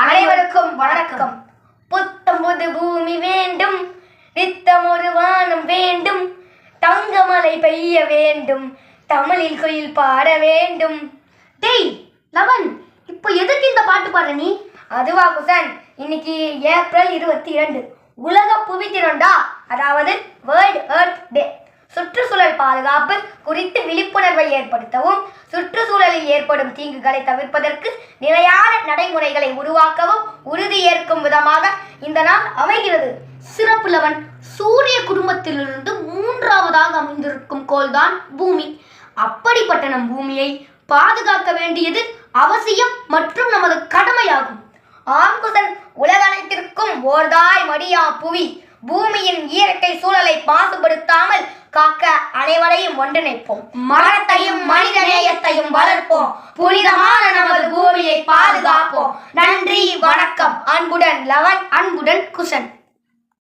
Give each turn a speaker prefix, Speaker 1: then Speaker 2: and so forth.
Speaker 1: அனைவருக்கும் வணக்கம். புத்தம் புது பூமி வேண்டும் நித்தம் ஒரு வானம் வேண்டும் தங்கமலை பெய்ய வேண்டும் தமிழில் குயில் பாட வேண்டும்.
Speaker 2: டேய் லவன் இப்போ எதுக்கு இந்த பாட்டு பாடுற நீ?
Speaker 1: அதுவா குசன். இன்னைக்கு ஏப்ரல் இருபத்தி இரண்டு உலக புவி திறண்டா அதாவது வேர்ல்ட் எர்த் டே சுற்றுச்சூழல் பாதுகாப்பு குறித்து விழிப்புணர்வை ஏற்படுத்தவும் உடலில் ஏற்படும் தீங்குகளை தவிர்ப்பதற்கு நிலையான நடைமுறைகளை உருவாக்கவும் உறுதியேற்கும் விதமாக இந்த நாள் அமைகிறது.
Speaker 2: சிறப்பு லவன் சூரிய குடும்பத்திலிருந்து மூன்றாவதாக அமைந்திருக்கும் கோள்தான் பூமி. அப்படிப்பட்ட நம் பூமியை பாதுகாக்க வேண்டியது அவசியம் மற்றும் நமது கடமையாகும்.
Speaker 1: ஆங்குசன் உலகனைத்திற்கும் ஓர்தாய் மடியா புவி. பூமியின் இயற்கை சூழலை மாசுபடுத்தாமல் காக்க அனைவரையும் ஒன்றிணைப்போம். மரத்தையும் மனிதநேயத்தையும் வளர்ப்போம் புனிதமான நமது பூமியை பாதுகாப்போம். நன்றி வணக்கம். அன்புடன் லவன்
Speaker 2: அன்புடன் குசன்.